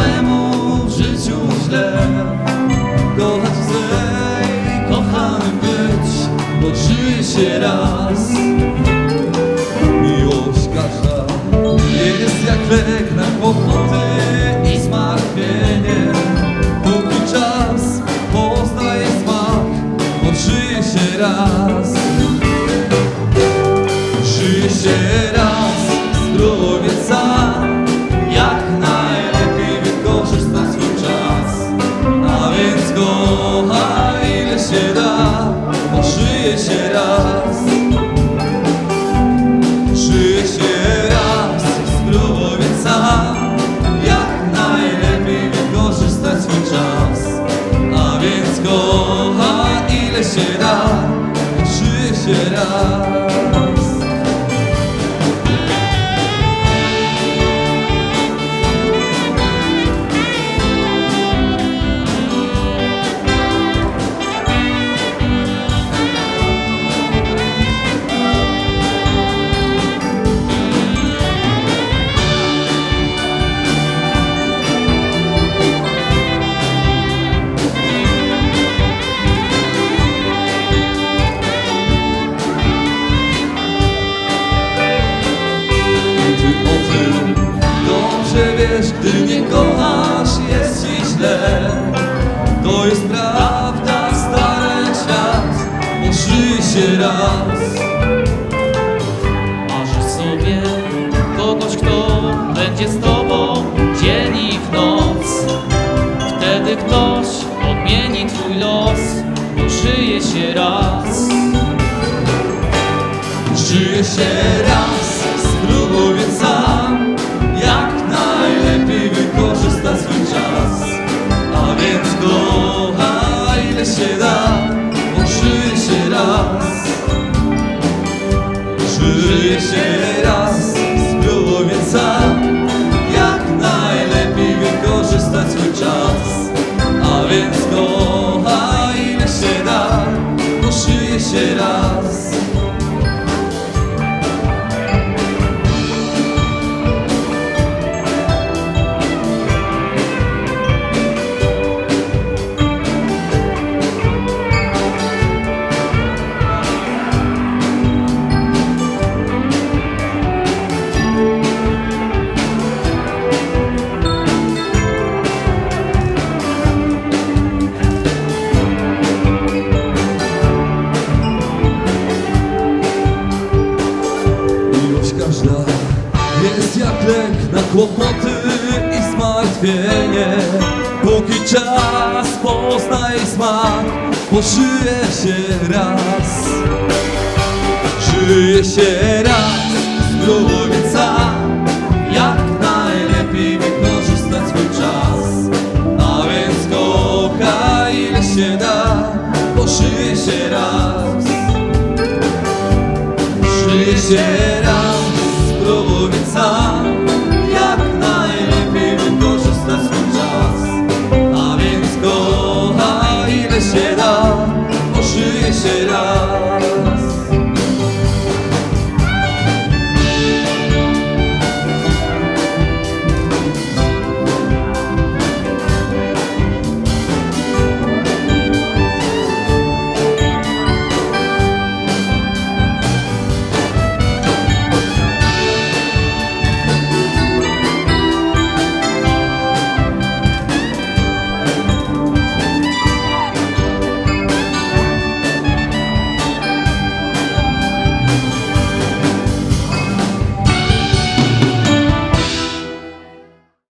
samemu w życiu źle. Kochać chcę i kochanym być, bo żyje się raz. Miłość każda jest jak lek na kłopoty i zmartwienie. Póki czas poznaje smak, bo żyje się raz. should up. nas Żyje się raz. Şiraz kłopoty i zmartwienie. Póki czas poznaj smak, poszyje się raz. Żyje się raz, zdrowo sam. Jak najlepiej wykorzystać swój czas. A więc kochaj ile się da, poszyje się raz. Żyje się raz.